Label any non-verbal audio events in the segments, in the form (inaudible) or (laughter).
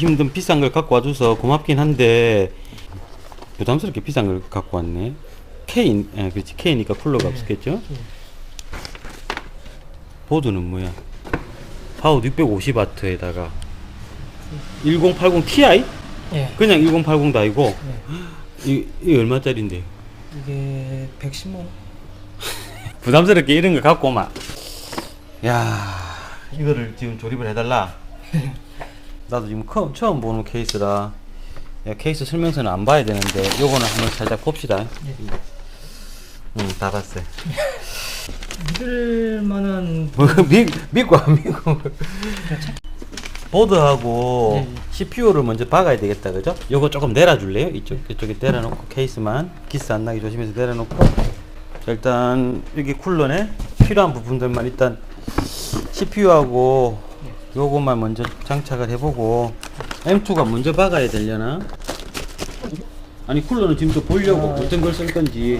힘든 비싼 걸 갖고 와줘서 고맙긴 한데 부담스럽게 비싼 걸 갖고 왔네. K, 아, 그렇지 K니까 쿨러가 없었겠죠? 보드는 뭐야? 파워 650W에다가 1080 Ti? 예. 그냥 1080도 아니고 이, 이 얼마짜린데? 이게 110만 원. (laughs) 부담스럽게 이런 거 갖고 오마. 야, 이거를 지금 조립을 해달라. 나도 지금 처음, 처음 보는 케이스라. 야, 케이스 설명서는 안 봐야 되는데, 요거는 한번 살짝 봅시다. 응, 다 봤어요. 믿을 만한 뭐, (laughs) 미, 믿고 안 믿고. 보드하고 네. CPU를 먼저 박아야 되겠다, 그죠? 요거 조금 내려줄래요? 이쪽, 이쪽에 내려놓고, 케이스만. 기스 안 나게 조심해서 내려놓고. 자, 일단, 여기 쿨러네. 필요한 부분들만 일단 CPU하고 요것만 먼저 장착을 해보고, M2가 먼저 박아야 되려나? 아니, 쿨러는 지금 좀 보려고 어떤 걸 쓸 건지.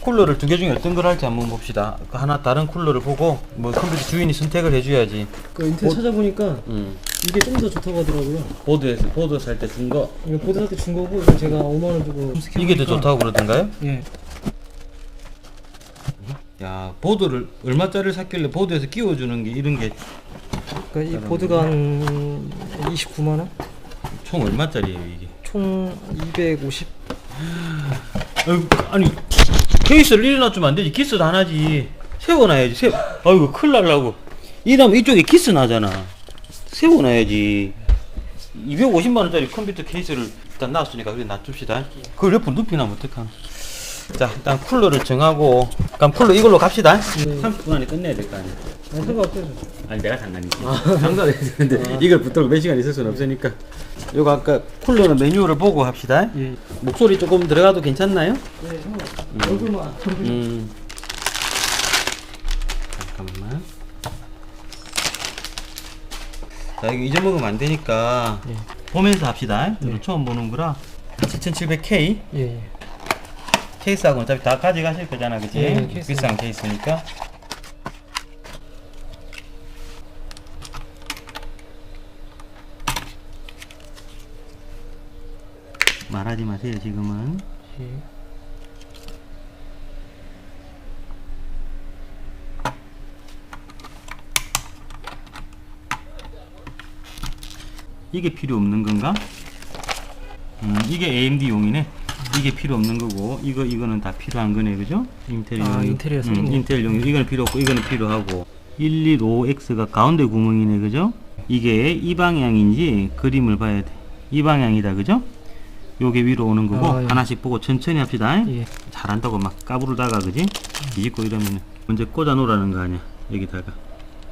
쿨러를 두 개 중에 어떤 걸 할지 한번 봅시다. 그 하나 다른 쿨러를 보고, 뭐 컴퓨터 주인이 선택을 해줘야지. 그 인터넷 찾아보니까 음. 이게 좀 더 좋다고 하더라고요. 보드에서 보드 살 때 준 거 이거 보드한테 준 거고 이거 제가 5만 원 주고 이게 더 좋다고 그러던가요? 예. 야 보드를 얼마짜리를 샀길래 보드에서 끼워주는 게 이런 게총 그러니까 이 보드가 한 29만 원? 얼마짜리예요 이게? 총 250. 아유, 아니 케이스를 놔주면 안 되지. 키스도 안 하지. 세워놔야지. 세 아이고 큰일 날라고. 이러면 이쪽에 키스 나잖아. 세워놔야지. 250만 원짜리 컴퓨터 케이스를 일단 놨으니까 그래 놔줍시다. 그걸 옆으로 눕히나면 어떡하나 자 일단 쿨러를 정하고 그럼 쿨러 이걸로 갑시다 네. 30분 안에 끝내야 될 거 아니야 아니 상관없어요. 아니 내가 장난이지 (laughs) 장난이 되는데 이걸 붙들고 몇 시간 있을 수는 없으니까 요거 아까 쿨러는 메뉴를 보고 합시다 예. 목소리 조금 들어가도 괜찮나요? 네, 상관없어요. 얼굴만 음. 잠깐만. 자, 이거 잊어먹으면 안 되니까 예. 보면서 합시다. 이거 네. 처음 보는 거라. 7700K 예, 예. 케이스하고 어차피 다 가져가실 거잖아, 그치? 예, 케이스. 비싼 케이스니까. 말하지 마세요, 지금은. 예. 이게 필요 없는 건가? 음, 이게 AMD용이네. 이게 필요 없는 거고, 이거 이거는 다 필요한 거네, 그죠? 인텔용. 아, 인텔이라 음. 인텔용. 이거는 필요 없고, 이거는 필요하고. 115X가 가운데 구멍이네, 그죠? 이게 이 방향인지 그림을 봐야 돼. 이 방향이다, 그죠? 요게 위로 오는 거고 아, 예. 하나씩 보고 천천히 합시다. 예. 잘한다고 막 까부르다가 그지? 뒤집고 이러면 먼저 꽂아 놓으라는 거 아니야 여기다가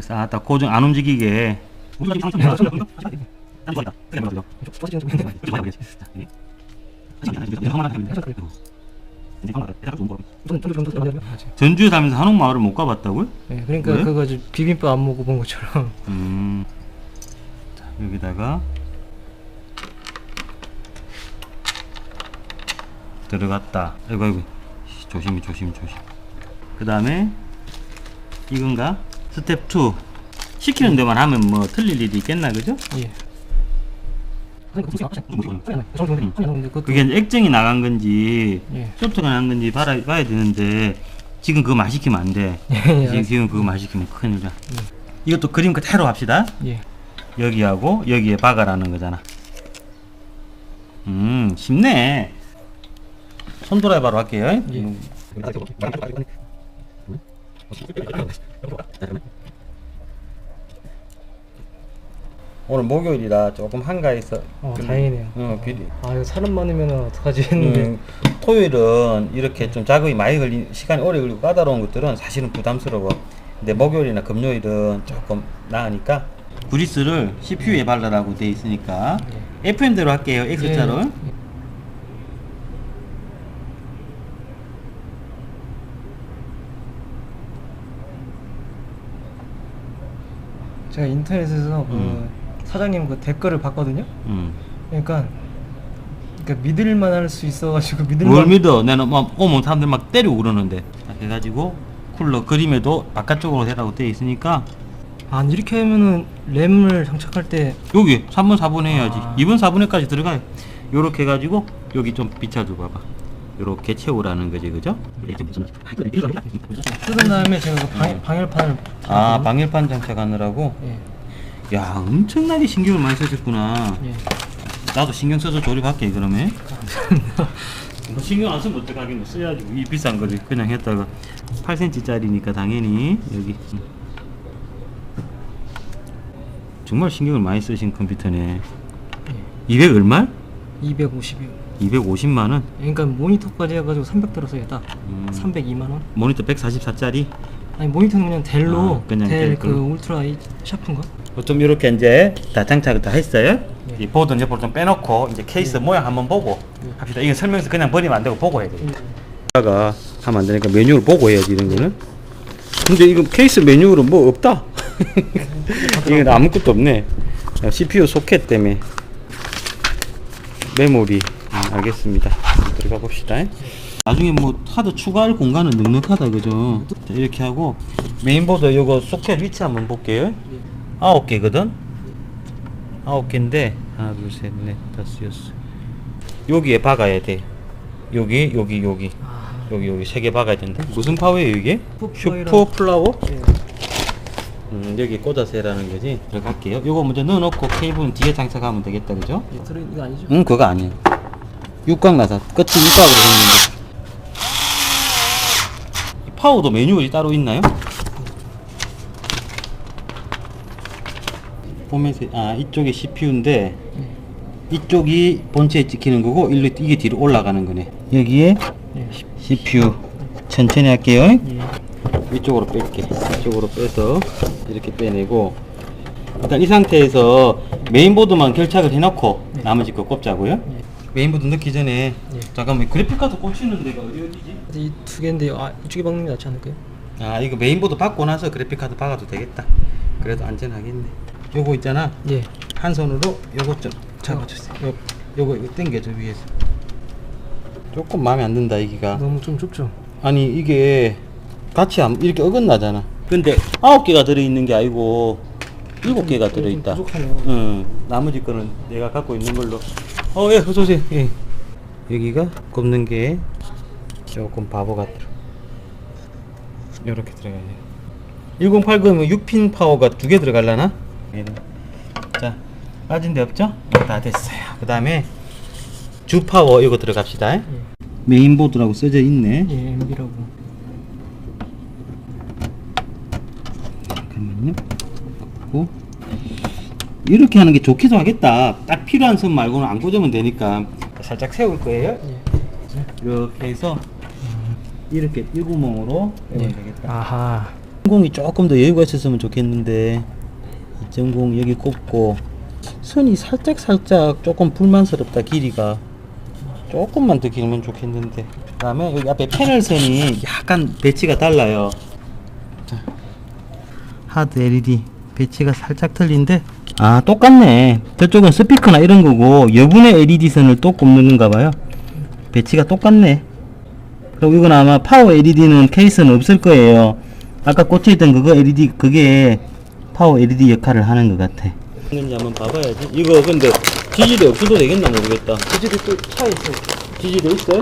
싹다 고정 안 움직이게 전주에 살면서 한옥 마을을 못 가봤다고요? 예, 그러니까 왜? 그거 저 비빔밥 안 먹어본 것처럼. 음, 자, 여기다가 들어갔다. 아이고 아이고 씨, 조심히 조심 조심. 그 다음에 이건가? 스텝 2 시키는 데만 하면 뭐 틀릴 일이 있겠나 그죠? 예. 그게 액정이 나간 건지 예. 소프트가 나간 건지 봐라, 봐야 되는데 지금 그거 말 시키면 안 돼. 예, 지금, 지금 그거 말 시키면 큰일이야. 음. 이것도 그림 그대로 합시다. 예. 여기하고 여기에 박아라는 거잖아. 음, 쉽네. 손도라이 바로 할게요. 예. 음. 오늘 목요일이라 조금 한가해서. 어, 좀- 다행이네요. 어, 비리. 아, 이거 사람 많으면 어떡하지 했는데. 음, 토요일은 이렇게 좀 작업이 많이 걸린 시간이 오래 걸리고 까다로운 것들은 사실은 부담스러워. 근데 목요일이나 금요일은 조금 나으니까 구리스를 CPU에 발라라고 돼 있으니까 FM대로 할게요. X자로. 예. 제가 인터넷에서 그 음. 사장님 그 댓글을 봤거든요. 음. 그러니까 그러니까 믿을만 할 수 있어가지고 뭘 믿을만. 믿어? 나는 막 오면 사람들 막 때리고 그러는데. 자, 해가지고 쿨러 그림에도 바깥쪽으로 해라고 돼 있으니까 아 이렇게 하면은 램을 장착할 때 여기 3번 4번 해야지 아. 2번 4번에까지 들어가요 요렇게 해가지고 여기 좀 비춰줘 봐봐 요렇게 채우라는 거지 그죠? 뜯은 다음에 제가 그 방, 방열판을 아 방열판 장착하느라고 예. 야 엄청나게 신경을 많이 쓰셨구나 예. 나도 신경 써서 조립할게 그러면 (laughs) 뭐 신경 안 쓰면 어떡하겠노 써야지 이 비싼 거를 그냥 했다가 8cm 짜리니까 당연히 여기 음. 정말 신경을 많이 쓰신 컴퓨터네 200 얼마? 250이요. 250만 원 그러니까 모니터까지 해가지고 300 들었어요 딱. 음. 302만 원. 모니터 144짜리 아니 모니터는 그냥 델로 아, 그냥 델델그 걸로. 울트라 이 샤프인가? 좀 이렇게 이제 다 장착을 다 했어요. 네. 이 보드 옆으로 좀 빼놓고 이제 케이스 모양 한번 보고 네. 합시다. 이거 설명서 그냥 버리면 안 되고 보고 해야 돼. 음. 가 하면 안 되니까 메뉴를 보고 해야지 이런 거는. 근데 이거 케이스 메뉴로 뭐 없다. 이건 아무것도 없네. 야, CPU 소켓 때문에 메모리 음, 알겠습니다. 들어가 봅시다. 나중에 뭐 하드 추가할 공간은 넉넉하다 그죠? 자, 이렇게 하고 메인보드 요거 소켓 위치 한번 볼게요. 아홉 개거든. 아홉 개인데 하나 둘 셋 넷 다섯 여섯 여기에 박아야 돼. 여기 여기 여기 아, 여기 여기 세 개 박아야 된다. 무슨 파워예요 이게? 슈퍼 플라워? 예. 음, 여기 꽂아서 해라는 거지. 들어갈게요. 요거 먼저 넣어놓고 케이블은 뒤에 장착하면 되겠다, 그죠? 예, 들어 이거 아니죠? 응, 그거 아니야. 육각 나사. 끝이 육각으로 생겼는데. 이 파워도 매뉴얼이 따로 있나요? 보면서, 아, 이쪽이 CPU인데, 예. 이쪽이 본체에 찍히는 거고, 일로, 이게 뒤로 올라가는 거네. 여기에 예. CPU. 천천히 할게요. 예. 이쪽으로 뺄게. 이쪽으로 빼서 이렇게 빼내고 일단 이 상태에서 메인보드만 결착을 해놓고 네. 나머지 거 꼽자고요. 예. 메인보드 넣기 전에 예. 잠깐만 그래픽카드 꽂히는 데가 어디 어디지? 이 두 개인데요. 아 이쪽에 박는 게 낫지 않을까요? 아 이거 메인보드 받고 나서 그래픽카드 박아도 되겠다. 그래도 안전하겠네. 요거 있잖아. 예. 한 손으로 요거 좀 잡아주세요. 요 요거 이거 당겨줘 위에서. 조금 마음에 안 든다 이기가. 너무 좀 좁죠. 아니 이게 같이 안, 이렇게 어긋나잖아. 근데 아홉 개가 들어있는 게 아니고 일곱 개가 좀 들어있다. 부족하네요. 응. 나머지 거는 내가 갖고 있는 걸로. 어, 예, 어서 오세요. 예. 여기가 꼽는 게 조금 바보 같아. 이렇게 들어가요. 1080은 6핀 파워가 두 개 들어갈라나? 얘는. 자, 빠진 데 없죠? 이거 다 됐어요. 그 다음에 주 파워 이거 들어갑시다. 예. 메인보드라고 써져 있네. 예, MB라고. 잠깐만요. 고 이렇게 하는 게 좋기도 하겠다. 딱 필요한 선 말고는 안 꽂으면 되니까 살짝 세울 거예요. 예. 이렇게 해서 이렇게 이 구멍으로 빼면 되겠다. 아하. 공이 조금 더 여유가 있었으면 좋겠는데 2.0 여기 꼽고 선이 살짝 살짝 조금 불만스럽다 길이가 조금만 더 길면 좋겠는데 그 다음에 여기 앞에 패널 선이 약간 배치가 달라요 자, 하드 LED 배치가 살짝 틀린데 아 똑같네 저쪽은 스피커나 이런 거고 여분의 LED 선을 또 꼽는가 봐요 배치가 똑같네 그리고 이건 아마 파워 LED는 케이스는 없을 거예요. 아까 꽂혀있던 그거 LED 그게 파워 LED 역할을 하는 것 같아. 있는지 한번 봐봐야지. 이거 근데 지지대 없어도 되겠나 모르겠다. 지지대 또 차에 있어요. 지지대 있어요?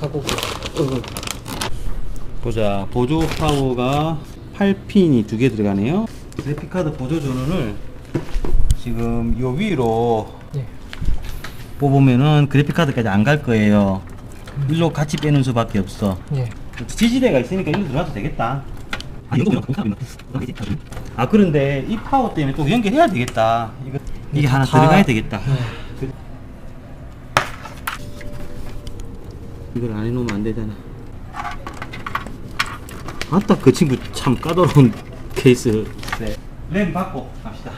갖고 올게요. 보자. 보조 파워가 8핀이 두 개 들어가네요. 그래픽카드 보조 전원을 지금 요 위로 예. 뽑으면은 그래픽카드까지 안 갈 거예요. 일로 같이 빼는 수밖에 없어. 예. 지지대가 있으니까 일로 들어가도 되겠다. 아, 이거 아 그런데 이 파워 때문에 또 연결해야 되겠다. 이거 이게 하나 다- 들어가야 되겠다. 네. 그- 이걸 안 해놓으면 안 되잖아. 아따 그 친구 참 까다로운 (laughs) 케이스. 네. 램 받고 갑시다.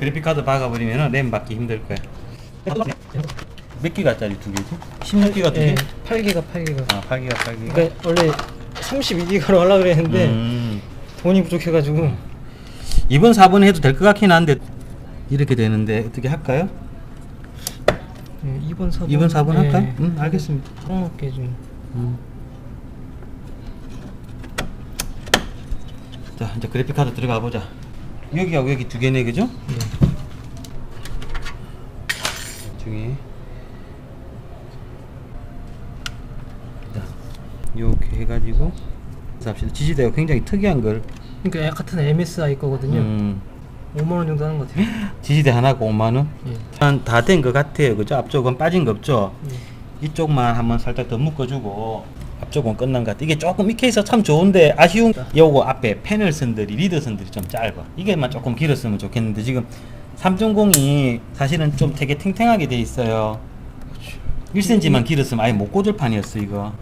그래픽 카드 박아버리면 램 받기 힘들 거야. 몇 기가짜리 두 개지? 16기가 두 개? 예. 8기가 8기가. 아 8기가 8기가. 그러니까 원래 32기가로 하려고 그랬는데 음. 돈이 부족해가지고 이번 4번 해도 될 것 같긴 한데 이렇게 되는데 어떻게 할까요? 예, 2번 4번 2번 4번 할까요? 응 알겠습니다 딱 맞게 좀 음. 자 이제 그래픽 카드 들어가 보자. 여기하고 여기 두 개네 그죠? 네. 중에 자 이렇게 해가지고 합시다. 지지대가 굉장히 특이한 걸. 그러니까 같은 MSI 거거든요. 음, 5만 원 정도 하는 것 같아요. (laughs) 지지대 하나가 5만 원. 예. 다된 것 같아요. 그죠? 앞쪽은 빠진 거 없죠? 예. 이쪽만 한번 살짝 더 묶어주고 앞쪽은 끝난 것 같아. 이게 조금 익혀 있어 참 좋은데 아쉬운 요거 앞에 패널 선들이 리더 선들이 좀 짧아. 이게만 조금 길었으면 좋겠는데 지금 3.0이 사실은 좀 되게 탱탱하게 돼 있어요. 1cm만 길었으면 아예 못 꽂을 판이었어 이거.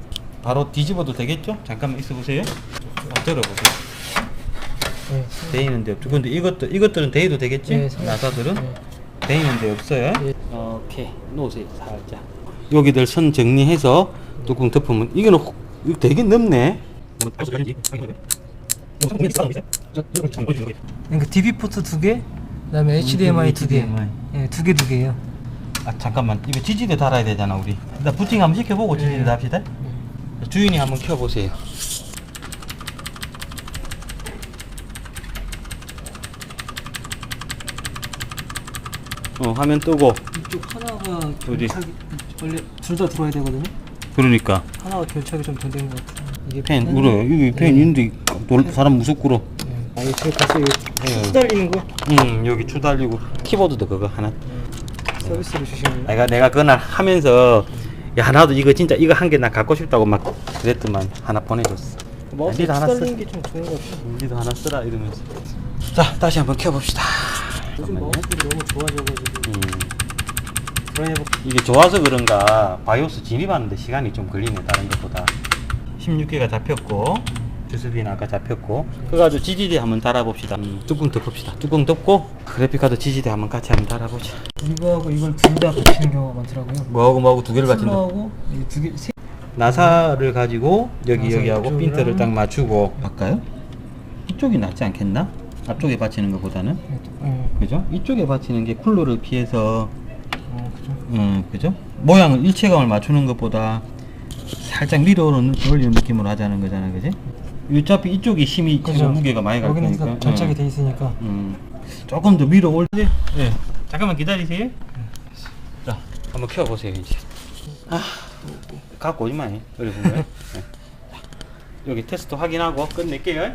바로 뒤집어도 되겠죠? 잠깐만 있어 보세요. 들어보세요. 예. 돼 있는데 없죠. 근데 이것도 이것들은 돼도 되겠지? 예, 나사들은 예. 돼 있는데 없어요. 예. 오케이 놓으세요 살짝. 여기들 선 정리해서 뚜껑 덮으면 이거는 혹- 이거 되게 넓네. 그러니까 DB 포트 두 개, 그다음에 HDMI 두 개. 예, 두 개 두 개예요. 아 잠깐만 이거 지지대 달아야 되잖아 우리. 일단 부팅 한번 시켜보고 지지대 예. 합시다. 주인이 한번 켜보세요. 어 화면 뜨고 이쪽 하나가 어디? 원래 둘 다 들어야 되거든요. 그러니까 하나가 결착이 좀덜된 것 같아요. 이게 펜 펜- 울어요. 여기 펜 예. 있는데 놀- 사람 무섭구로. 예. 아, 이거 제가 봤어요. 예. 이거 수달리는 거 음 여기 추 달리고 키보드도 그거 하나. 서비스로 주시면 내가 내가 그날 하면서 야 나도 이거 진짜 이거 한 개 나 갖고 싶다고 막 그랬더만 하나 보내줬어. 마우스 니도 하나 쓰. 수달리는 게 좀 좋은 것 같아요. 니도 하나 쓰라 이러면서. 자 다시 한번 켜봅시다. 요즘 잠깐만요. 마우스들이 너무 좋아져가지고 음, 이게 좋아서 그런가 바이오스 진입하는데 시간이 좀 걸리네 다른 것보다. 16개가 잡혔고 주스비는 아까 잡혔고 그래가지고 지지대 한번 달아봅시다. 음, 뚜껑 덮읍시다. 뚜껑 덮고 그래픽카드 지지대 한번 같이 한번 달아보자. 이거하고 이걸 둘 다 붙이는 경우가 많더라고요. 뭐하고 뭐하고 두 개를 받친다. 쿨러하고 이두개 세. 나사를 가지고 여기 나사 여기하고 이쪽이랑- 핀트를 딱 맞추고 바꿔요? 이쪽이 낫지 않겠나? 앞쪽에 받치는 것보다는 어, 그죠? 이쪽에 받치는 게 쿨러를 피해서 어 그죠. 음 그죠? 모양을 일체감을 맞추는 것보다 살짝 밀어 올리는 느낌으로 하자는 거잖아 그지? 어차피 이쪽이 힘이 지금 무게가 많이 갈 여기는 거니까 장착이 음. 돼 있으니까. 음. 조금 더 밀어 올 때. 네. 잠깐만 기다리세요. 자, 한번 켜 보세요 이제. 아, 갖고 오지 마. 어려운 거요. 네. (laughs) 자, 여기 테스트 확인하고 끝낼게요.